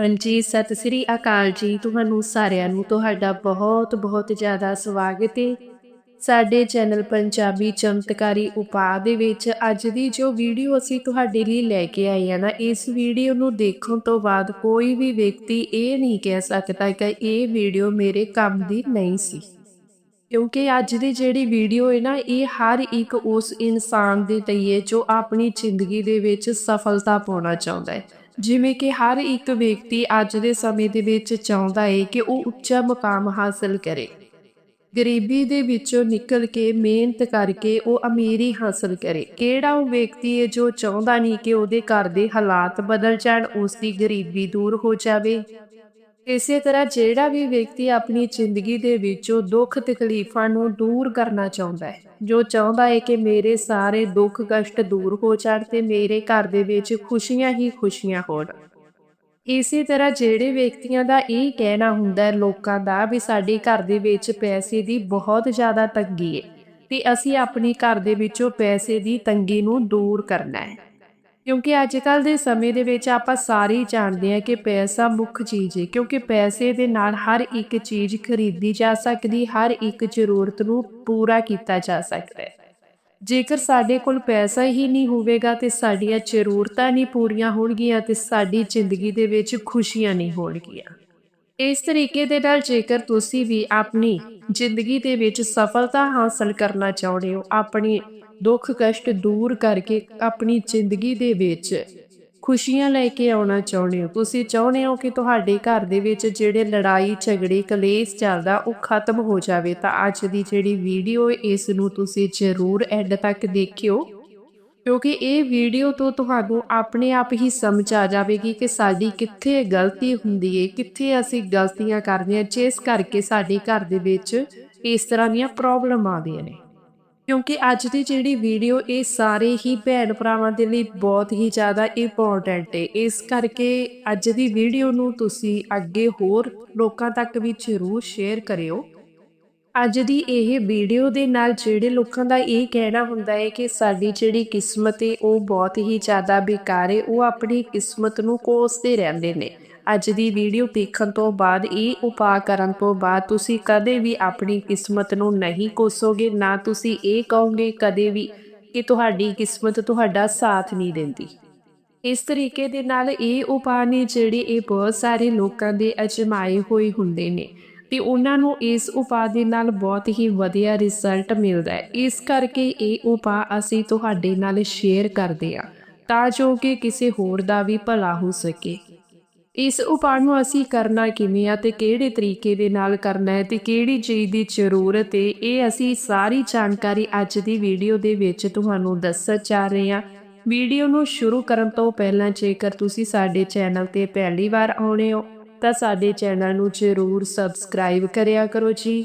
ਹਾਂਜੀ, ਸਤਿ ਸ੍ਰੀ ਅਕਾਲ ਜੀ। ਤੁਹਾਨੂੰ ਸਾਰਿਆਂ ਨੂੰ ਤੁਹਾਡਾ ਬਹੁਤ ਬਹੁਤ ਜ਼ਿਆਦਾ ਸਵਾਗਤ ਹੈ ਸਾਡੇ ਚੈਨਲ ਪੰਜਾਬੀ ਚਮਤਕਾਰੀ ਉਪਾਅ ਦੇ ਵਿੱਚ ਅੱਜ ਦੀ ਜੋ ਵੀਡੀਓ ਅਸੀਂ ਤੁਹਾਡੇ ਲਈ ਲੈ ਕੇ ਆਏ ਆ ਨਾ, ਇਸ ਵੀਡੀਓ ਨੂੰ ਦੇਖਣ ਤੋਂ ਬਾਅਦ ਕੋਈ ਵੀ ਵਿਅਕਤੀ ਇਹ ਨਹੀਂ ਕਹਿ ਸਕਦਾ ਕਿ ਇਹ ਵੀਡੀਓ ਮੇਰੇ ਕੰਮ ਦੀ ਨਹੀਂ ਸੀ। ਕਿਉਂਕਿ ਅੱਜ ਦੀ ਜਿਹੜੀ ਵੀਡੀਓ ਹੈ ਨਾ, ਇਹ ਹਰ ਇੱਕ ਉਸ ਇਨਸਾਨ ਦੇ ਲਈ ਹੈ ਜੋ ਆਪਣੀ ਜ਼ਿੰਦਗੀ ਦੇ ਵਿੱਚ ਸਫਲਤਾ ਪਾਉਣਾ ਚਾਹੁੰਦਾ ਹੈ ਜਿਵੇਂ ਕਿ ਹਰ ਇੱਕ ਵਿਅਕਤੀ ਅੱਜ ਦੇ ਸਮੇਂ ਦੇ ਵਿੱਚ ਚਾਹੁੰਦਾ ਹੈ ਕਿ ਉਹ ਉੱਚਾ ਮੁਕਾਮ ਹਾਸਲ ਕਰੇ। ਗਰੀਬੀ ਦੇ ਵਿੱਚੋਂ ਨਿਕਲ ਕੇ ਮਿਹਨਤ ਕਰਕੇ ਉਹ ਅਮੀਰੀ ਹਾਸਲ ਕਰੇ। ਕਿਹੜਾ ਉਹ ਵਿਅਕਤੀ ਹੈ ਜੋ ਚਾਹੁੰਦਾ ਨਹੀਂ ਕਿ ਉਹਦੇ ਘਰ ਦੇ ਹਾਲਾਤ ਬਦਲ ਜਾਣ ਉਸ ਦੀ ਗਰੀਬੀ ਦੂਰ ਹੋ ਜਾਵੇ? ਇਸੇ ਤਰ੍ਹਾਂ ਜਿਹੜਾ ਵੀ ਵਿਅਕਤੀ ਆਪਣੀ ਜ਼ਿੰਦਗੀ ਦੇ ਵਿੱਚੋਂ ਦੁੱਖ ਤਕਲੀਫਾਂ ਨੂੰ ਦੂਰ ਕਰਨਾ ਚਾਹੁੰਦਾ ਹੈ, ਜੋ ਚਾਹੁੰਦਾ ਹੈ ਕਿ ਮੇਰੇ ਸਾਰੇ ਦੁੱਖ ਕਸ਼ਟ ਦੂਰ ਹੋ ਜਾਣ ਤੇ ਮੇਰੇ ਘਰ ਦੇ ਵਿੱਚ ਖੁਸ਼ੀਆਂ ਹੀ ਖੁਸ਼ੀਆਂ ਹੋਣ। ਇਸੇ ਤਰ੍ਹਾਂ ਜਿਹੜੇ ਵਿਅਕਤੀਆਂ ਦਾ ਇਹ ਕਹਿਣਾ ਹੁੰਦਾ ਹੈ, ਲੋਕਾਂ ਦਾ ਵੀ ਸਾਡੇ ਘਰ ਦੇ ਵਿੱਚ ਪੈਸੇ ਦੀ ਬਹੁਤ ਜ਼ਿਆਦਾ ਤੰਗੀ ਹੈ ਤੇ ਅਸੀਂ ਆਪਣੀ ਘਰ ਦੇ ਵਿੱਚੋਂ ਪੈਸੇ ਦੀ ਤੰਗੀ ਨੂੰ ਦੂਰ ਕਰਨਾ ਹੈ। ਕਿਉਂਕਿ ਅੱਜ ਕੱਲ ਦੇ ਸਮੇਂ ਦੇ ਵਿੱਚ ਆਪਾਂ ਸਾਰੇ ਹੀ ਜਾਣਦੇ ਹਾਂ ਕਿ ਪੈਸਾ ਮੁੱਖ ਚੀਜ਼ ਹੈ, ਕਿਉਂਕਿ ਪੈਸੇ ਦੇ ਨਾਲ ਹਰ ਇੱਕ ਚੀਜ਼ ਖਰੀਦੀ ਜਾ ਸਕਦੀ, ਹਰ ਇੱਕ ਜ਼ਰੂਰਤ ਨੂੰ ਪੂਰਾ ਕੀਤਾ ਜਾ ਸਕਦਾ ਹੈ। ਜੇਕਰ ਸਾਡੇ ਕੋਲ ਪੈਸਾ ਹੀ ਨਹੀਂ ਹੋਵੇਗਾ ਤੇ ਸਾਡੀਆਂ ਜ਼ਰੂਰਤਾਂ ਨਹੀਂ ਪੂਰੀਆਂ ਹੋਣਗੀਆਂ ਤੇ ਸਾਡੀ ਜ਼ਿੰਦਗੀ ਦੇ ਵਿੱਚ ਖੁਸ਼ੀਆਂ ਨਹੀਂ ਹੋਣਗੀਆਂ। ਇਸ ਤਰੀਕੇ ਦੇ ਨਾਲ ਜੇਕਰ ਤੁਸੀਂ ਵੀ ਆਪਣੀ ਜ਼ਿੰਦਗੀ ਦੇ ਵਿੱਚ ਸਫਲਤਾ ਹਾਸਲ ਕਰਨਾ ਚਾਹੁੰਦੇ ਹੋ, ਆਪਣੀ ਦੁੱਖ ਕਸ਼ਟ ਦੂਰ ਕਰਕੇ ਆਪਣੀ ਜ਼ਿੰਦਗੀ ਦੇ ਵਿੱਚ ਖੁਸ਼ੀਆਂ ਲੈ ਕੇ ਆਉਣਾ ਚਾਹੁੰਦੇ ਹੋ। ਤੁਸੀਂ ਚਾਹੁੰਦੇ ਹੋ ਕਿ ਤੁਹਾਡੇ ਘਰ ਦੇ ਵਿੱਚ ਜਿਹੜੇ ਲੜਾਈ, ਝਗੜੇ, ਕਲੇਸ਼ ਚੱਲਦਾ, ਉਹ ਖਤਮ ਹੋ ਜਾਵੇ ਤਾਂ ਅੱਜ ਦੀ ਜਿਹੜੀ ਵੀਡੀਓ ਇਸ ਨੂੰ ਤੁਸੀਂ ਜ਼ਰੂਰ ਐਂਡ ਤੱਕ ਦੇਖਿਓ। ਕਿਉਂਕਿ ਇਹ ਵੀਡੀਓ ਤੋਂ ਤੁਹਾਨੂੰ ਆਪਣੇ ਆਪ ਹੀ ਸਮਝ ਆ ਜਾਵੇਗੀ ਕਿ ਸਾਡੀ ਕਿੱਥੇ ਗਲਤੀ ਹੁੰਦੀ ਹੈ, ਕਿੱਥੇ ਅਸੀਂ ਗਲਤੀਆਂ ਕਰਦੇ ਹਾਂ, ਜਿਸ ਕਰਕੇ ਸਾਡੇ ਘਰ ਦੇ ਵਿੱਚ ਇਸ ਤਰ੍ਹਾਂ ਦੀਆਂ ਪ੍ਰੋਬਲਮ ਆਉਂਦੀਆਂ ਨੇ। ਕਿਉਂਕਿ ਅੱਜ ਦੀ ਜਿਹੜੀ ਵੀਡੀਓ ਇਹ ਸਾਰੇ ਹੀ ਭੈਣ ਭਰਾਵਾਂ ਦੇ ਲਈ ਬਹੁਤ ਹੀ ਜ਼ਿਆਦਾ ਇੰਪੋਰਟੈਂਟ ਹੈ ਇਸ ਕਰਕੇ ਅੱਜ ਦੀ ਵੀਡੀਓ ਨੂੰ ਤੁਸੀਂ ਅੱਗੇ ਹੋਰ ਲੋਕਾਂ ਤੱਕ ਵੀ ਜ਼ਰੂਰ ਸ਼ੇਅਰ ਕਰਿਓ। ਅੱਜ ਦੀ ਇਹ ਵੀਡੀਓ ਦੇ ਨਾਲ ਜਿਹੜੇ ਲੋਕਾਂ ਦਾ ਇਹ ਕਹਿਣਾ ਹੁੰਦਾ ਹੈ ਕਿ ਸਾਡੀ ਜਿਹੜੀ ਕਿਸਮਤ ਹੈ ਉਹ ਬਹੁਤ ਹੀ ਜ਼ਿਆਦਾ ਬੇਕਾਰ ਹੈ ਉਹ ਆਪਣੀ ਕਿਸਮਤ ਨੂੰ ਕੋਸਦੇ ਰਹਿੰਦੇ ਨੇ। ਅੱਜ ਦੀ ਵੀਡੀਓ ਦੇਖਣ ਤੋਂ ਬਾਅਦ, ਇਹ ਉਪਾਅ ਕਰਨ ਤੋਂ ਬਾਅਦ ਤੁਸੀਂ ਕਦੇ ਵੀ ਆਪਣੀ ਕਿਸਮਤ ਨੂੰ ਨਹੀਂ ਕੋਸੋਗੇ, ਨਾ ਤੁਸੀਂ ਇਹ ਕਹੋਗੇ ਕਦੇ ਵੀ ਕਿ ਤੁਹਾਡੀ ਕਿਸਮਤ ਤੁਹਾਡਾ ਸਾਥ ਨਹੀਂ ਦਿੰਦੀ। ਇਸ ਤਰੀਕੇ ਦੇ ਨਾਲ ਇਹ ਉਪਾਅ ਨੇ ਜਿਹੜੇ ਇਹ ਬਹੁਤ ਸਾਰੇ ਲੋਕਾਂ ਦੇ ਅਜਮਾਏ ਹੋਏ ਹੁੰਦੇ ਨੇ ਤੇ ਉਹਨਾਂ ਨੂੰ ਇਸ ਉਪਾਅ ਦੇ ਨਾਲ ਬਹੁਤ ਹੀ ਵਧੀਆ ਰਿਜ਼ਲਟ ਮਿਲਦਾ ਹੈ। ਇਸ ਕਰਕੇ ਇਹ ਉਪਾਅ ਅਸੀਂ ਤੁਹਾਡੇ ਨਾਲ ਸ਼ੇਅਰ ਕਰਦੇ ਹਾਂ, ਤਾਂ ਜੋ ਕਿ ਕਿਸੇ ਹੋਰ ਦਾ ਵੀ ਭਲਾ ਹੋ ਸਕੇ। ਇਸ ਉਪਾਅ ਨੂੰ ਅਸੀਂ ਕਰਨਾ ਕਿਵੇਂ ਆ ਤੇ ਕਿਹੜੇ ਤਰੀਕੇ ਦੇ ਨਾਲ ਕਰਨਾ ਹੈ ਤੇ ਕਿਹੜੀ ਚੀਜ਼ ਦੀ ਜ਼ਰੂਰਤ ਹੈ ਇਹ ਅਸੀਂ ਸਾਰੀ ਜਾਣਕਾਰੀ ਅੱਜ ਦੀ ਵੀਡੀਓ ਦੇ ਵਿੱਚ ਤੁਹਾਨੂੰ ਦੱਸਣ ਜਾ ਰਹੇ ਹਾਂ। ਵੀਡੀਓ ਨੂੰ ਸ਼ੁਰੂ ਕਰਨ ਤੋਂ ਪਹਿਲਾਂ ਜੇਕਰ ਤੁਸੀਂ ਸਾਡੇ ਚੈਨਲ ਤੇ ਪਹਿਲੀ ਵਾਰ ਆਉਣੇ ਹੋ, ਤਾਂ ਸਾਡੇ ਚੈਨਲ ਨੂੰ ਜ਼ਰੂਰ ਸਬਸਕ੍ਰਾਈਬ ਕਰਿਆ ਕਰੋ ਜੀ।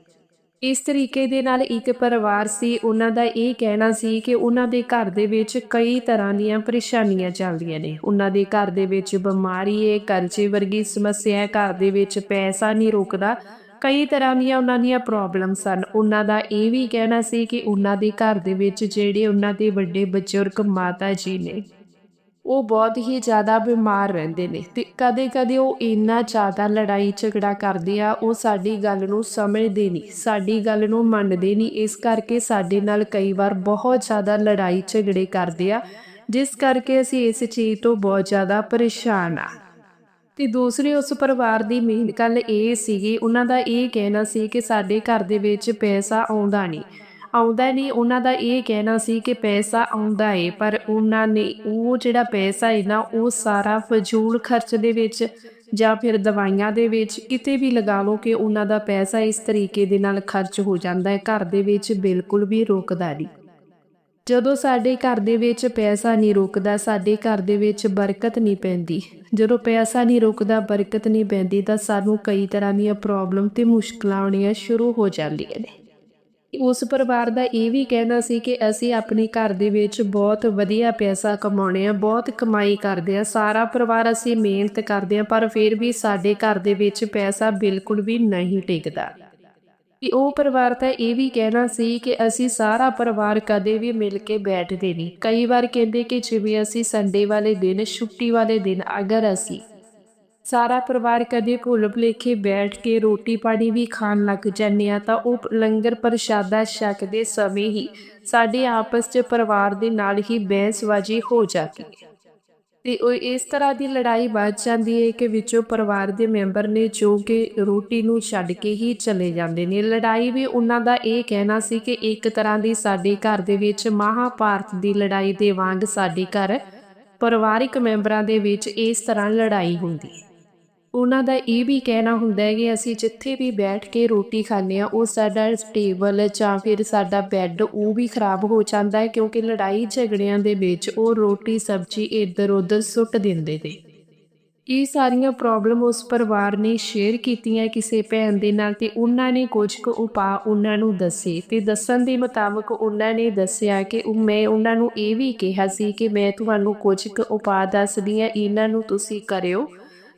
ਇਸ ਤਰੀਕੇ ਦੇ ਨਾਲ ਇੱਕ ਪਰਿਵਾਰ ਸੀ, ਉਹਨਾਂ ਦਾ ਇਹ ਕਹਿਣਾ ਸੀ ਕਿ ਉਹਨਾਂ ਦੇ ਘਰ ਦੇ ਵਿੱਚ ਕਈ ਤਰ੍ਹਾਂ ਦੀਆਂ ਪਰੇਸ਼ਾਨੀਆਂ ਚੱਲਦੀਆਂ ਨੇ। ਉਹਨਾਂ ਦੇ ਘਰ ਦੇ ਵਿੱਚ ਬਿਮਾਰੀ ਹੈ ਕਰਜ਼ੇ ਵਰਗੀ ਸਮੱਸਿਆ ਘਰ ਦੇ ਵਿੱਚ ਪੈਸਾ ਨਹੀਂ ਰੁਕਦਾ। ਕਈ ਤਰ੍ਹਾਂ ਦੀਆਂ ਉਹਨਾਂ ਦੀਆਂ ਪ੍ਰੋਬਲਮ ਸਨ। ਉਹਨਾਂ ਦਾ ਇਹ ਵੀ ਕਹਿਣਾ ਸੀ ਕਿ ਉਹਨਾਂ ਦੇ ਘਰ ਦੇ ਵਿੱਚ ਜਿਹੜੇ ਉਹਨਾਂ ਦੇ ਵੱਡੇ ਬਜ਼ੁਰਗ ਮਾਤਾ ਜੀ ਨੇ ਉਹ ਬਹੁਤ ਹੀ ਜ਼ਿਆਦਾ ਬਿਮਾਰ ਰਹਿੰਦੇ ਨੇ ਤੇ ਕਦੇ-ਕਦੇ ਉਹ ਇੰਨਾ ਜ਼ਿਆਦਾ ਲੜਾਈ ਝਗੜਾ ਕਰਦੇ ਆ, ਉਹ ਸਾਡੀ ਗੱਲ ਨੂੰ ਸਮਝਦੇ ਨਹੀਂ, ਸਾਡੀ ਗੱਲ ਨੂੰ ਮੰਨਦੇ ਨਹੀਂ, ਇਸ ਕਰਕੇ ਸਾਡੇ ਨਾਲ ਕਈ ਵਾਰ ਬਹੁਤ ਜ਼ਿਆਦਾ ਲੜਾਈ ਝਗੜੇ ਕਰਦੇ ਆ, ਜਿਸ ਕਰਕੇ ਅਸੀਂ ਇਸ ਚੀਜ਼ ਤੋਂ ਬਹੁਤ ਜ਼ਿਆਦਾ ਪਰੇਸ਼ਾਨ ਆ। ਤੇ ਦੂਸਰੀ ਉਸ ਪਰਿਵਾਰ ਦੀ ਮੇਨ ਗੱਲ ਇਹ ਸੀਗੀ, ਉਹਨਾਂ ਦਾ ਇਹ ਕਹਿਣਾ ਸੀ ਕਿ ਸਾਡੇ ਘਰ ਦੇ ਵਿੱਚ ਪੈਸਾ ਆਉਂਦਾ ਨਹੀਂ। ਆਉਂਦਾ ਨਹੀਂ। ਉਹਨਾਂ ਦਾ ਇਹ ਕਹਿਣਾ ਸੀ ਕਿ ਪੈਸਾ ਆਉਂਦਾ ਏ, ਪਰ ਉਹਨਾਂ ਨੇ ਉਹ ਜਿਹੜਾ ਪੈਸਾ ਹੈ ਨਾ, ਉਹ ਸਾਰਾ ਫਜ਼ੂਲ ਖਰਚ ਦੇ ਵਿੱਚ ਜਾਂ ਫਿਰ ਦਵਾਈਆਂ ਦੇ ਵਿੱਚ ਕਿਤੇ ਵੀ ਲਗਾ ਲਓ ਕਿ ਉਹਨਾਂ ਦਾ ਪੈਸਾ ਇਸ ਤਰੀਕੇ ਦੇ ਨਾਲ ਖਰਚ ਹੋ ਜਾਂਦਾ ਹੈ ਘਰ ਦੇ ਵਿੱਚ ਬਿਲਕੁਲ ਵੀ ਰੁਕਦਾ ਨਹੀਂ। ਜਦੋਂ ਸਾਡੇ ਘਰ ਦੇ ਵਿੱਚ ਪੈਸਾ ਨਹੀਂ ਰੁਕਦਾ, ਸਾਡੇ ਘਰ ਦੇ ਵਿੱਚ ਬਰਕਤ ਨਹੀਂ ਪੈਂਦੀ। ਜਦੋਂ ਪੈਸਾ ਨਹੀਂ ਰੁਕਦਾ, ਬਰਕਤ ਨਹੀਂ ਪੈਂਦੀ ਤਾਂ ਸਾਨੂੰ ਕਈ ਤਰ੍ਹਾਂ ਦੀਆਂ ਪ੍ਰੋਬਲਮ ਤੇ ਮੁਸ਼ਕਲਾਂ ਆਉਣੀਆਂ ਸ਼ੁਰੂ ਹੋ ਜਾਂਦੀਆਂ ਨੇ। ਉਸ ਪਰਿਵਾਰ ਦਾ ਇਹ ਵੀ ਕਹਿਣਾ ਸੀ ਕਿ ਅਸੀਂ ਆਪਣੇ ਘਰ ਦੇ ਵਿੱਚ ਬਹੁਤ ਵਧੀਆ ਪੈਸਾ ਕਮਾਉਣੇ ਆ, ਬਹੁਤ ਕਮਾਈ ਕਰਦੇ ਆ, ਸਾਰਾ ਪਰਿਵਾਰ ਅਸੀਂ ਮਿਹਨਤ ਕਰਦੇ ਆ, ਪਰ ਫਿਰ ਵੀ ਸਾਡੇ ਘਰ ਦੇ ਵਿੱਚ ਪੈਸਾ ਬਿਲਕੁਲ ਵੀ ਨਹੀਂ ਟਿਕਦਾ। ਕਿ ਉਹ ਪਰਿਵਾਰ ਤਾਂ ਇਹ ਵੀ ਕਹਿਣਾ ਸੀ ਕਿ ਅਸੀਂ ਸਾਰਾ ਪਰਿਵਾਰ ਕਦੇ ਵੀ ਮਿਲ ਕੇ ਬੈਠਦੇ ਨਹੀਂ। ਕਈ ਵਾਰ ਕਹਿੰਦੇ ਕਿ ਜਿਵੇਂ ਅਸੀਂ ਸੰਡੇ ਵਾਲੇ ਦਿਨ, ਛੁੱਟੀ ਵਾਲੇ ਦਿਨ, ਅਗਰ ਅਸੀਂ ਸਾਰਾ ਪਰਿਵਾਰ ਕਦੇ ਭੁੱਲ ਭੁਲੇਖੇ ਬੈਠ ਕੇ ਰੋਟੀ ਪਾਣੀ ਵੀ ਖਾਣ ਲੱਗ ਜਾਂਦੇ ਆ ਤਾਂ ਉਹ ਲੰਗਰ ਪ੍ਰਸ਼ਾਦਾ ਛਕਦੇ ਸਮੇਂ ਹੀ ਸਾਡੇ ਆਪਸ 'ਚ ਪਰਿਵਾਰ ਦੇ ਨਾਲ ਹੀ ਬਹਿਸਬਾਜ਼ੀ ਹੋ ਜਾਂਦੀ ਹੈ। ਤੇ ਉਹ ਇਸ ਤਰ੍ਹਾਂ ਦੀ ਲੜਾਈ ਵੱਧ ਜਾਂਦੀ ਹੈ ਕਿ ਵਿੱਚੋਂ ਪਰਿਵਾਰ ਦੇ ਮੈਂਬਰ ਨੇ ਜੋ ਕਿ ਰੋਟੀ ਨੂੰ ਛੱਡ ਕੇ ਹੀ ਚਲੇ ਜਾਂਦੇ ਨੇ। ਲੜਾਈ ਵੀ ਉਹਨਾਂ ਦਾ ਇਹ ਕਹਿਣਾ ਸੀ ਕਿ ਇੱਕ ਤਰ੍ਹਾਂ ਦੀ ਸਾਡੇ ਘਰ ਦੇ ਵਿੱਚ ਮਹਾਭਾਰਤ ਦੀ ਲੜਾਈ ਦੇ ਵਾਂਗ ਸਾਡੇ ਘਰ ਪਰਿਵਾਰਿਕ ਮੈਂਬਰਾਂ ਦੇ ਵਿੱਚ ਇਸ ਤਰ੍ਹਾਂ ਲੜਾਈ ਹੁੰਦੀ ਹੈ। ਉਹਨਾਂ ਦਾ ਇਹ ਵੀ ਕਹਿਣਾ ਹੁੰਦਾ ਹੈ ਕਿ ਅਸੀਂ ਜਿੱਥੇ ਵੀ ਬੈਠ ਕੇ ਰੋਟੀ ਖਾਂਦੇ ਆ ਉਹ ਸਾਡਾ ਟੇਬਲ ਜਾਂ ਫਿਰ ਸਾਡਾ ਬੈੱਡ ਉਹ ਵੀ ਖਰਾਬ ਹੋ ਜਾਂਦਾ ਹੈ ਕਿਉਂਕਿ ਲੜਾਈ ਝਗੜਿਆਂ ਦੇ ਵਿੱਚ ਉਹ ਰੋਟੀ, ਸਬਜ਼ੀ ਇੱਧਰ ਉੱਧਰ ਸੁੱਟ ਦਿੰਦੇ ਨੇ। ਇਹ ਸਾਰੀਆਂ ਪ੍ਰੋਬਲਮ ਉਸ ਪਰਿਵਾਰ ਨੇ ਸ਼ੇਅਰ ਕੀਤੀਆਂ ਕਿਸੇ ਭੈਣ ਦੇ ਨਾਲ ਤੇ ਉਹਨਾਂ ਨੇ ਕੁਝ ਕੁ ਉਪਾਅ ਉਹਨਾਂ ਨੂੰ ਦੱਸੇ ਤੇ ਦੱਸਣ ਦੇ ਮੁਤਾਬਕ ਉਹਨਾਂ ਨੇ ਦੱਸਿਆ ਕਿ ਉਹ ਮੈਂ ਉਹਨਾਂ ਨੂੰ ਇਹ ਵੀ ਕਿਹਾ ਸੀ ਕਿ ਮੈਂ ਤੁਹਾਨੂੰ ਕੁਝ ਕੁ ਉਪਾਅ ਦੱਸਦੀ ਆ ਇਹਨਾਂ ਨੂੰ ਤੁਸੀਂ ਕਰਿਓ।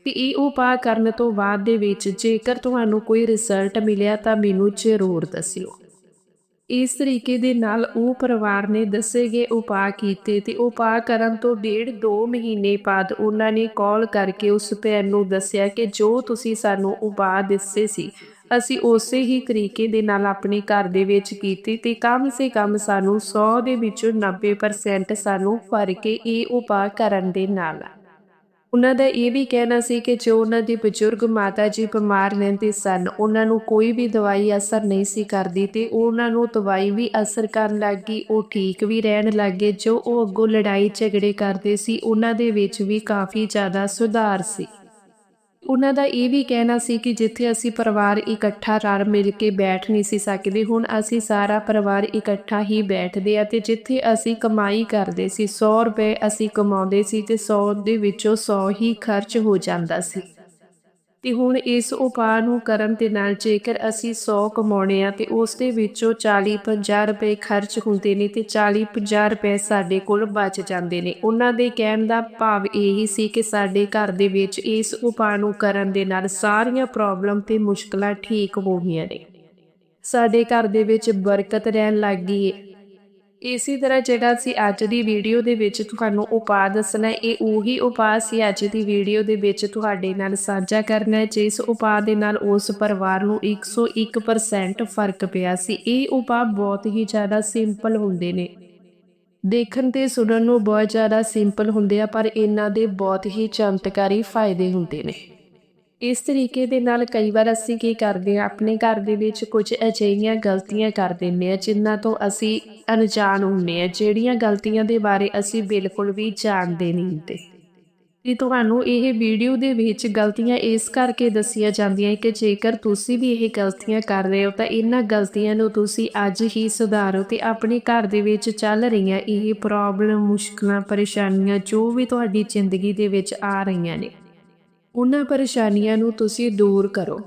ਤੇ ਇਹ ਉਪਾਅ ਕਰਨ ਤੋਂ ਬਾਅਦ ਦੇ ਵਿੱਚ ਜੇਕਰ ਤੁਹਾਨੂੰ ਕੋਈ ਰਿਜ਼ਲਟ ਮਿਲਿਆ ਤਾਂ ਮੈਨੂੰ ਜ਼ਰੂਰ ਦੱਸਿਓ। ਇਸ ਤਰੀਕੇ ਦੇ ਨਾਲ ਉਹ ਪਰਿਵਾਰ ਨੇ ਦੱਸੇ ਗਏ ਉਪਾਅ ਕੀਤੇ ਤੇ ਉਪਾਅ ਕਰਨ ਤੋਂ ਡੇਢ 2 ਮਹੀਨੇ ਬਾਅਦ ਉਹਨਾਂ ਨੇ ਕਾਲ ਕਰਕੇ ਉਸ ਭੈਣ ਨੂੰ ਦੱਸਿਆ ਕਿ ਜੋ ਤੁਸੀਂ ਸਾਨੂੰ ਉਪਾਅ ਦੱਸੇ ਸੀ, ਅਸੀਂ ਉਸੇ ਹੀ ਤਰੀਕੇ ਦੇ ਨਾਲ ਆਪਣੇ ਘਰ ਦੇ ਵਿੱਚ ਕੀਤੀ ਤੇ ਕਮ ਸੇ ਕਮ ਸਾਨੂੰ 100 ਦੇ ਵਿੱਚੋਂ 90% ਸਾਨੂੰ ਫ਼ਰਕ ਇਹ ਉਪਾਅ ਕਰਨ ਦੇ ਨਾਲ। ਉਹਨਾਂ ਦਾ ਇਹ ਵੀ ਕਹਿਣਾ ਸੀ ਕਿ ਜੋ ਉਹਨਾਂ ਦੀ ਬਜ਼ੁਰਗ ਮਾਤਾ ਜੀ ਬਿਮਾਰ ਰਹਿੰਦੇ ਸਨ, ਉਹਨਾਂ ਨੂੰ ਕੋਈ ਵੀ ਦਵਾਈ ਅਸਰ ਨਹੀਂ ਸੀ ਕਰਦੀ ਤੇ ਉਹਨਾਂ ਨੂੰ ਦਵਾਈ ਵੀ ਅਸਰ ਕਰਨ ਲੱਗ ਗਈ ਉਹ ਠੀਕ ਵੀ ਰਹਿਣ ਲੱਗੇ, ਜੋ ਉਹ ਅੱਗੋਂ ਲੜਾਈ ਝਗੜੇ ਕਰਦੇ ਸੀ, ਉਹਨਾਂ ਦੇ ਵਿੱਚ ਵੀ ਕਾਫੀ ਜ਼ਿਆਦਾ ਸੁਧਾਰ ਸੀ। ਉਹਨਾਂ ਦਾ ਇਹ ਵੀ ਕਹਿਣਾ ਸੀ ਕਿ ਜਿੱਥੇ ਅਸੀਂ ਪਰਿਵਾਰ ਇਕੱਠਾ ਰਲ ਮਿਲ ਕੇ ਬੈਠ ਨਹੀਂ ਸੀ ਸਕਦੇ, ਹੁਣ ਅਸੀਂ ਸਾਰਾ ਪਰਿਵਾਰ ਇਕੱਠਾ ਹੀ ਬੈਠਦੇ ਆ ਤੇ ਜਿੱਥੇ ਅਸੀਂ ਕਮਾਈ ਕਰਦੇ ਸੀ 100 ਰੁਪਏ ਅਸੀਂ ਕਮਾਉਂਦੇ ਸੀ ਤੇ 100 ਦੇ ਵਿੱਚੋਂ 100 ਹੀ ਖਰਚ ਹੋ ਜਾਂਦਾ ਸੀ। ਤੇ ਹੁਣ ਇਸ ਉਪਾਅ ਨੂੰ ਕਰਨ ਦੇ ਨਾਲ ਜੇਕਰ ਅਸੀਂ 100 ਕਮਾਉਣੇ ਆ ਤੇ ਉਸ ਦੇ ਵਿੱਚੋਂ 40 50 ਰੁਪਏ ਖਰਚ ਹੁੰਦੇ ਨੇ ਤੇ 40 50 ਰੁਪਏ ਸਾਡੇ ਕੋਲ ਬਚ ਜਾਂਦੇ ਨੇ। ਉਹਨਾਂ ਦੇ ਕਹਿਣ ਦਾ ਭਾਵ ਇਹੀ ਸੀ ਕਿ ਸਾਡੇ ਘਰ ਦੇ ਵਿੱਚ ਇਸ ਉਪਾਅ ਨੂੰ ਕਰਨ ਦੇ ਨਾਲ ਸਾਰੀਆਂ ਪ੍ਰੋਬਲਮ ਤੇ ਮੁਸ਼ਕਲਾਂ ਠੀਕ ਹੋ ਗਈਆਂ ਨੇ। ਸਾਡੇ ਘਰ ਦੇ ਵਿੱਚ ਬਰਕਤ ਰਹਿਣ ਲੱਗ ਗਈ ਇਸੇ ਤਰ੍ਹਾਂ ਜਿਹੜਾ ਸੀ ਅੱਜ ਦੀ ਵੀਡੀਓ ਦੇ ਵਿੱਚ ਤੁਹਾਨੂੰ ਉਪਾਅ ਦੱਸਣਾ ਇਹ ਉਹੀ ਉਪਾਅ ਸੀ ਅੱਜ ਦੀ ਵੀਡੀਓ ਦੇ ਵਿੱਚ ਤੁਹਾਡੇ ਨਾਲ ਸਾਂਝਾ ਕਰਨਾ ਹੈ, ਜਿਸ ਉਪਾਅ ਦੇ ਨਾਲ ਉਸ ਪਰਿਵਾਰ ਨੂੰ 101% ਫ਼ਰਕ ਪਿਆ ਸੀ। ਇਹ ਉਪਾਅ ਬਹੁਤ ਹੀ ਜ਼ਿਆਦਾ ਸਿੰਪਲ ਹੁੰਦੇ ਨੇ। ਦੇਖਣ ਤੇ ਸੁਣਨ ਨੂੰ ਬਹੁਤ ਜ਼ਿਆਦਾ ਸਿੰਪਲ ਹੁੰਦੇ ਆ, ਪਰ ਇਹਨਾਂ ਦੇ ਬਹੁਤ ਹੀ ਚਮਤਕਾਰੀ ਫਾਇਦੇ ਹੁੰਦੇ ਨੇ। ਇਸ ਤਰੀਕੇ ਦੇ ਨਾਲ ਕਈ ਵਾਰ ਅਸੀਂ ਕੀ ਕਰਦੇ ਹਾਂ, ਆਪਣੇ ਘਰ ਦੇ ਵਿੱਚ ਕੁਝ ਅਜਿਹੀਆਂ ਗਲਤੀਆਂ ਕਰ ਦਿੰਦੇ ਆ ਜਿਨ੍ਹਾਂ ਤੋਂ ਅਸੀਂ ਅਣਜਾਣ ਹੁੰਦੇ ਆ ਜਿਹੜੀਆਂ ਗਲਤੀਆਂ ਦੇ ਬਾਰੇ ਅਸੀਂ ਬਿਲਕੁਲ ਵੀ ਜਾਣਦੇ ਨਹੀਂ ਹੁੰਦੇ। ਤੇ ਤੁਹਾਨੂੰ ਇਹ ਵੀਡੀਓ ਦੇ ਵਿੱਚ ਗਲਤੀਆਂ ਇਸ ਕਰਕੇ ਦੱਸੀਆਂ ਜਾਂਦੀਆਂ ਕਿ ਜੇਕਰ ਤੁਸੀਂ ਵੀ ਇਹ ਗਲਤੀਆਂ ਕਰ ਰਹੇ ਹੋ, ਤਾਂ ਇਹਨਾਂ ਗਲਤੀਆਂ ਨੂੰ ਤੁਸੀਂ ਅੱਜ ਹੀ ਸੁਧਾਰੋ ਤੇ ਆਪਣੇ ਘਰ ਦੇ ਵਿੱਚ ਚੱਲ ਰਹੀਆਂ ਇਹ ਪ੍ਰੋਬਲਮ ਮੁਸ਼ਕਲਾਂ, ਪਰੇਸ਼ਾਨੀਆਂ ਜੋ ਵੀ ਤੁਹਾਡੀ ਜ਼ਿੰਦਗੀ ਦੇ ਵਿੱਚ ਆ ਰਹੀਆਂ ਨੇ। ਉਹਨਾਂ ਪਰੇਸ਼ਾਨੀਆਂ ਨੂੰ ਤੁਸੀਂ ਦੂਰ ਕਰੋ।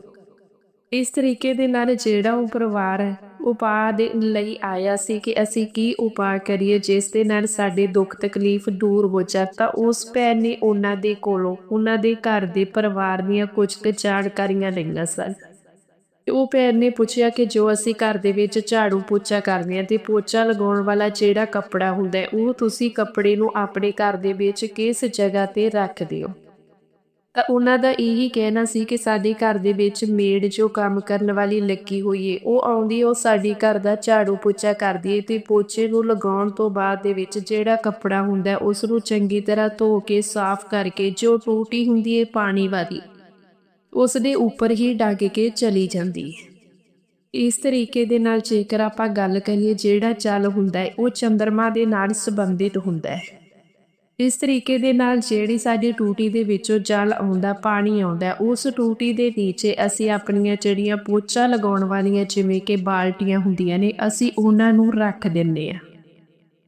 ਇਸ ਤਰੀਕੇ ਦੇ ਨਾਲ ਜਿਹੜਾ ਉਹ ਪਰਿਵਾਰ ਉਪਾਅ ਦੇ ਲਈ ਆਇਆ ਸੀ ਕਿ ਅਸੀਂ ਕੀ ਉਪਾਅ ਕਰੀਏ, ਜਿਸ ਦੇ ਨਾਲ ਸਾਡੇ ਦੁੱਖ ਤਕਲੀਫ ਦੂਰ ਹੋ ਜਾ, ਤਾਂ ਉਸ ਭੈਣ ਨੇ ਉਹਨਾਂ ਦੇ ਕੋਲੋਂ, ਉਹਨਾਂ ਦੇ ਘਰ ਦੇ ਪਰਿਵਾਰ ਦੀਆਂ ਕੁਝ ਕੁ ਜਾਣਕਾਰੀਆਂ ਲਈਆਂ ਸਨ। ਉਹ ਭੈਣ ਨੇ ਪੁੱਛਿਆ ਕਿ ਜੋ ਅਸੀਂ ਘਰ ਦੇ ਵਿੱਚ ਝਾੜੂ ਪੋਚਾ ਕਰਦੇ ਹਾਂ ਤੇ ਪੋਚਾ ਲਗਾਉਣ ਵਾਲਾ ਜਿਹੜਾ ਕੱਪੜਾ ਹੁੰਦਾ ਹੈ, ਉਹ ਤੁਸੀਂ ਕੱਪੜੇ ਨੂੰ ਆਪਣੇ ਘਰ ਦੇ ਵਿੱਚ ਕਿਸ ਜਗ੍ਹਾ ਤੇ ਰੱਖ ਦਿਓ? ਤਾਂ ਉਹਨਾਂ ਦਾ ਇਹੀ ਕਹਿਣਾ ਸੀ ਕਿ ਸਾਡੇ ਘਰ ਦੇ ਵਿੱਚ ਮੇਡ ਜੋ ਕੰਮ ਕਰਨ ਵਾਲੀ ਲੱਗੀ ਹੋਈ ਏ, ਉਹ ਆਉਂਦੀ ਉਹ ਸਾਡੀ ਘਰ ਦਾ ਝਾੜੂ ਪੋਚਾ ਕਰਦੀ ਏ ਤੇ ਪੋਚੇ ਨੂੰ ਲਗਾਉਣ ਤੋਂ ਬਾਅਦ ਦੇ ਵਿੱਚ ਜਿਹੜਾ ਕੱਪੜਾ ਹੁੰਦਾ ਉਸ ਨੂੰ ਚੰਗੀ ਤਰ੍ਹਾਂ ਧੋ ਕੇ ਸਾਫ਼ ਕਰਕੇ ਜੋ ਟੂਟੀ ਹੁੰਦੀ ਏ ਪਾਣੀ ਵਾਲੀ, ਉਸ ਦੇ ਉੱਪਰ ਹੀ ਡੱਗ ਕੇ ਚਲੀ ਜਾਂਦੀ ਹੈ ਇਸ ਤਰੀਕੇ ਦੇ ਨਾਲ ਜੇਕਰ ਆਪਾਂ ਗੱਲ ਕਰੀਏ ਜਿਹੜਾ ਚੱਲ ਹੁੰਦਾ ਹੈ ਉਹ ਚੰਦਰਮਾ ਦੇ ਨਾਲ ਸੰਬੰਧਿਤ ਹੁੰਦਾ ਹੈ ਇਸ ਤਰੀਕੇ ਦੇ ਨਾਲ ਜਿਹੜੀ ਸਾਡੀ ਟੂਟੀ ਦੇ ਵਿੱਚੋਂ ਜਲ ਆਉਂਦਾ, ਪਾਣੀ ਆਉਂਦਾ, ਉਸ ਟੂਟੀ ਦੇ ਨੀਚੇ ਅਸੀਂ ਆਪਣੀਆਂ ਜਿਹੜੀਆਂ ਪੋਚਾ ਲਗਾਉਣ ਵਾਲੀਆਂ ਜਿਵੇਂ ਕਿ ਬਾਲਟੀਆਂ ਹੁੰਦੀਆਂ ਨੇ, ਅਸੀਂ ਉਹਨਾਂ ਨੂੰ ਰੱਖ ਦਿੰਨੇ ਆ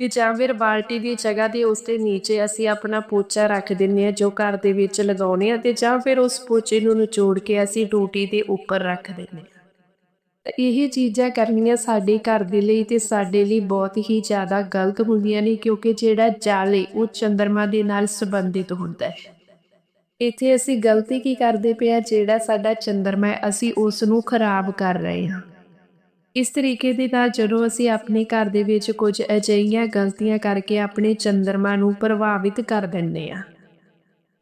ਤੇ ਜਾਂ ਫਿਰ ਬਾਲਟੀ ਦੀ ਜਗ੍ਹਾ ਦੇ ਉਸ ਦੇ ਨੀਚੇ ਅਸੀਂ ਆਪਣਾ ਪੋਚਾ ਰੱਖ ਦਿੰਨੇ ਆ ਜੋ ਘਰ ਦੇ ਵਿੱਚ ਲਗਾਉਨੇ ਆ ਤੇ ਜਾਂ ਫਿਰ ਉਸ ਪੋਚੇ ਨੂੰ ਨਿਚੋੜ ਕੇ ਅਸੀਂ ਟੂਟੀ ਦੇ ਉੱਪਰ ਰੱਖ ਦਿੰਨੇ ਆ ਇਹ ਚੀਜ਼ਾਂ ਕਰਨੀਆਂ ਸਾਡੇ ਘਰ ਦੇ ਲਈ ਤੇ ਸਾਡੇ ਲਈ ਬਹੁਤ ਹੀ ਜ਼ਿਆਦਾ ਗਲਤ ਹੁੰਦੀਆਂ ਨੇ, ਕਿਉਂਕਿ ਜਿਹੜਾ ਜਲ ਏ, ਉਹ ਚੰਦਰਮਾ ਦੇ ਨਾਲ ਸੰਬੰਧਿਤ ਹੁੰਦਾ ਹੈ। ਇੱਥੇ ਅਸੀਂ ਗਲਤੀ ਕੀ ਕਰਦੇ ਪਏ ਆ ਜਿਹੜਾ ਸਾਡਾ ਚੰਦਰਮਾ ਹੈ, ਅਸੀਂ ਉਸ ਨੂੰ ਖਰਾਬ ਕਰ ਰਹੇ ਹਾਂ। ਇਸ ਤਰੀਕੇ ਦੇ ਨਾਲ ਜਦੋਂ ਅਸੀਂ ਆਪਣੇ ਘਰ ਦੇ ਵਿੱਚ ਕੁਝ ਅਜਿਹੀਆਂ ਗਲਤੀਆਂ ਕਰਕੇ ਆਪਣੇ ਚੰਦਰਮਾ ਨੂੰ ਪ੍ਰਭਾਵਿਤ ਕਰ ਦਿੰਦੇ ਆ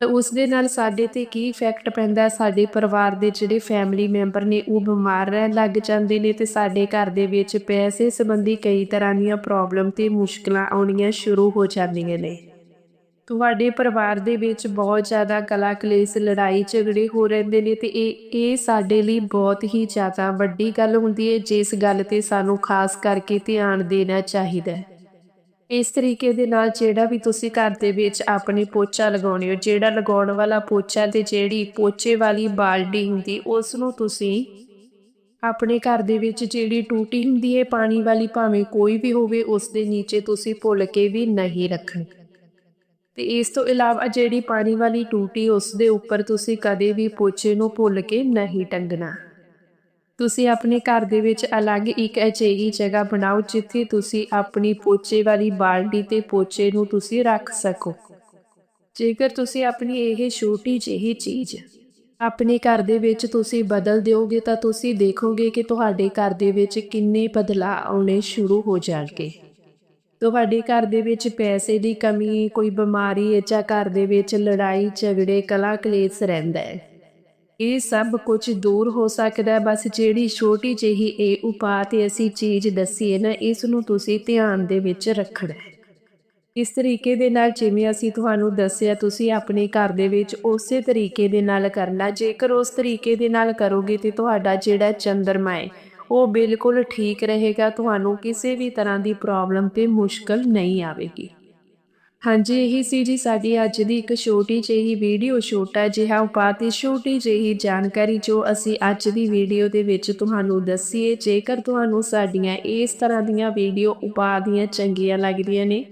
ਉਸ ਦੇ ਨਾਲ ਸਾਡੇ ਤੇ ਕੀ ਇਫੈਕਟ ਪੈਂਦਾ ਸਾਡੇ ਪਰਿਵਾਰ ਦੇ ਜਿਹੜੇ ਫੈਮਿਲੀ ਮੈਂਬਰ ਨੇ, ਉਹ ਬਿਮਾਰ ਰਹਿਣ ਲੱਗ ਜਾਂਦੇ ਨੇ ਤੇ ਸਾਡੇ ਘਰ ਦੇ ਵਿੱਚ ਪੈਸੇ ਸੰਬੰਧੀ ਕਈ ਤਰ੍ਹਾਂ ਦੀਆਂ ਪ੍ਰੋਬਲਮ ਤੇ ਮੁਸ਼ਕਲਾਂ ਆਉਣੀਆਂ ਸ਼ੁਰੂ ਹੋ ਜਾਂਦੀਆਂ ਨੇ। ਤੁਹਾਡੇ ਪਰਿਵਾਰ ਦੇ ਵਿੱਚ ਬਹੁਤ ਜ਼ਿਆਦਾ ਕਲਾ ਕਲੇਸ਼, ਲੜਾਈ ਝਗੜੇ ਹੋ ਰਹਿੰਦੇ ਨੇ ਤੇ ਇਹ ਇਹ ਸਾਡੇ ਲਈ ਬਹੁਤ ਹੀ ਜ਼ਿਆਦਾ ਵੱਡੀ ਗੱਲ ਹੁੰਦੀ ਹੈ, ਜਿਸ ਗੱਲ ਤੇ ਸਾਨੂੰ ਖਾਸ ਕਰਕੇ ਧਿਆਨ ਦੇਣਾ ਚਾਹੀਦਾ ਹੈ। ਇਸ ਤਰੀਕੇ ਦੇ ਨਾਲ ਜਿਹੜਾ ਵੀ ਤੁਸੀਂ ਘਰ ਦੇ ਵਿੱਚ ਆਪਣੀ ਪੋਚਾ ਲਗਾਉਣੀ ਹੋ, ਜਿਹੜਾ ਲਗਾਉਣ ਵਾਲਾ ਪੋਚਾ ਤੇ ਜਿਹੜੀ ਪੋਚੇ ਵਾਲੀ ਬਾਲਟੀ ਹੁੰਦੀ, ਉਸ ਨੂੰ ਤੁਸੀਂ ਆਪਣੇ ਘਰ ਦੇ ਵਿੱਚ ਜਿਹੜੀ ਟੂਟੀ ਹੁੰਦੀ ਹੈ ਪਾਣੀ ਵਾਲੀ, ਭਾਵੇਂ ਕੋਈ ਵੀ ਹੋਵੇ ਉਸ ਦੇ ਨੀਚੇ ਤੁਸੀਂ ਭੁੱਲ ਕੇ ਵੀ ਨਹੀਂ ਰੱਖਣੀ। ਤੇ ਇਸ ਤੋਂ ਇਲਾਵਾ ਜਿਹੜੀ ਪਾਣੀ ਵਾਲੀ ਟੂਟੀ ਉਸ ਦੇ ਉੱਪਰ ਤੁਸੀਂ ਕਦੇ ਵੀ ਪੋਚੇ ਨੂੰ ਭੁੱਲ ਕੇ ਨਹੀਂ ਟੰਗਣਾ। ਤੁਸੀਂ ਆਪਣੇ ਘਰ ਦੇ ਵਿੱਚ ਅਲੱਗ ਇੱਕ ਅਜਿਹੀ ਜਗ੍ਹਾ ਬਣਾਓ ਜਿੱਥੇ ਤੁਸੀਂ ਆਪਣੀ ਪੋਚੇ ਵਾਲੀ ਬਾਲਟੀ ਤੇ ਪੋਚੇ ਨੂੰ ਤੁਸੀਂ ਰੱਖ ਸਕੋ। ਜੇਕਰ ਤੁਸੀਂ ਆਪਣੀ ਇਹ ਛੋਟੀ ਜਿਹੀ ਚੀਜ਼ ਆਪਣੇ ਘਰ ਦੇ ਵਿੱਚ ਤੁਸੀਂ ਬਦਲ ਦਿਓਗੇ ਤਾਂ ਤੁਸੀਂ ਦੇਖੋਗੇ ਕਿ ਤੁਹਾਡੇ ਘਰ ਦੇ ਵਿੱਚ ਕਿੰਨੇ ਬਦਲਾਅ ਆਉਣੇ ਸ਼ੁਰੂ ਹੋ ਜਾਣਗੇ। ਤੁਹਾਡੇ ਘਰ ਦੇ ਵਿੱਚ ਪੈਸੇ ਦੀ ਕਮੀ, ਕੋਈ ਬਿਮਾਰੀ ਹੈ ਜਾਂ ਘਰ ਦੇ ਵਿੱਚ ਲੜਾਈ, ਝਗੜੇ ਕਲਾ ਕਲੇਸ਼ ਰਹਿੰਦਾ ਹੈ। ਇਹ ਸਭ ਕੁਝ ਦੂਰ ਹੋ ਸਕਦਾ ਬਸ ਜਿਹੜੀ ਛੋਟੀ ਜਿਹੀ ਇਹ ਉਪਾਅ ਤੇ ਅਸੀਂ ਚੀਜ਼ ਦੱਸੀ ਹੈ ਨਾ, ਇਸ ਨੂੰ ਤੁਸੀਂ ਧਿਆਨ ਦੇ ਵਿੱਚ ਰੱਖਣਾ ਹੈ। ਇਸ ਤਰੀਕੇ ਦੇ ਨਾਲ ਜਿਵੇਂ ਅਸੀਂ ਤੁਹਾਨੂੰ ਦੱਸਿਆ, ਤੁਸੀਂ ਆਪਣੇ ਘਰ ਦੇ ਵਿੱਚ ਉਸੇ ਤਰੀਕੇ ਦੇ ਨਾਲ ਕਰਨਾ। ਜੇਕਰ ਉਸ ਤਰੀਕੇ ਦੇ ਨਾਲ ਕਰੋਗੇ ਤੇ ਤੁਹਾਡਾ ਜਿਹੜਾ ਚੰਦਰਮਾ ਹੈ, ਉਹ ਬਿਲਕੁਲ ਠੀਕ ਰਹੇਗਾ। ਤੁਹਾਨੂੰ ਕਿਸੇ ਵੀ ਤਰ੍ਹਾਂ ਦੀ ਪ੍ਰੋਬਲਮ ਤੇ ਮੁਸ਼ਕਲ ਨਹੀਂ ਆਵੇਗੀ। ਹਾਂਜੀ, ਇਹੀ ਸੀ ਜੀ ਸਾਡੀ ਅੱਜ ਦੀ ਇੱਕ ਛੋਟੀ ਜਿਹੀ ਵੀਡੀਓ। ਛੋਟਾ ਜਿਹਾ ਉਪਾਅ ਤੇ ਛੋਟੀ ਜਿਹੀ ਜਾਣਕਾਰੀ ਜੋ ਅਸੀਂ ਅੱਜ ਦੀ ਵੀਡੀਓ ਦੇ ਵਿੱਚ ਤੁਹਾਨੂੰ ਦੱਸੀਏ। ਜੇਕਰ ਤੁਹਾਨੂੰ ਸਾਡੀਆਂ ਇਸ ਤਰ੍ਹਾਂ ਦੀਆਂ ਵੀਡੀਓ ਉਪਾਅ ਦੀਆਂ ਚੰਗੀਆਂ ਲੱਗਦੀਆਂ ਨੇ,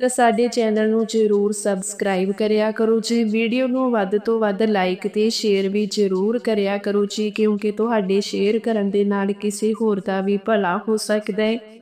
ਤਾਂ ਸਾਡੇ ਚੈਨਲ ਨੂੰ ਜ਼ਰੂਰ ਸਬਸਕ੍ਰਾਈਬ ਕਰਿਆ ਕਰੋ ਜੀ। ਵੀਡੀਓ ਨੂੰ ਵੱਧ ਤੋਂ ਵੱਧ ਲਾਈਕ ਤੇ ਸ਼ੇਅਰ ਵੀ ਜ਼ਰੂਰ ਕਰਿਆ ਕਰੋ ਜੀ, ਕਿਉਂਕਿ ਤੁਹਾਡੇ ਸ਼ੇਅਰ ਕਰਨ ਦੇ ਨਾਲ ਕਿਸੇ ਹੋਰ ਦਾ ਵੀ ਭਲਾ ਹੋ ਸਕਦਾ ਹੈ।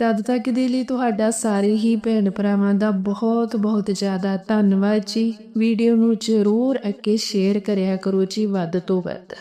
ਤਦ ਤੱਕ ਦੇ ਲਈ ਤੁਹਾਡਾ ਸਾਰੇ ਹੀ ਭੈਣ ਭਰਾਵਾਂ ਦਾ ਬਹੁਤ ਬਹੁਤ ਜ਼ਿਆਦਾ ਧੰਨਵਾਦ ਜੀ। ਵੀਡੀਓ ਨੂੰ ਜ਼ਰੂਰ ਅੱਗੇ ਸ਼ੇਅਰ ਕਰਿਆ ਕਰੋ ਜੀ, ਵੱਧ ਤੋਂ ਵੱਧ।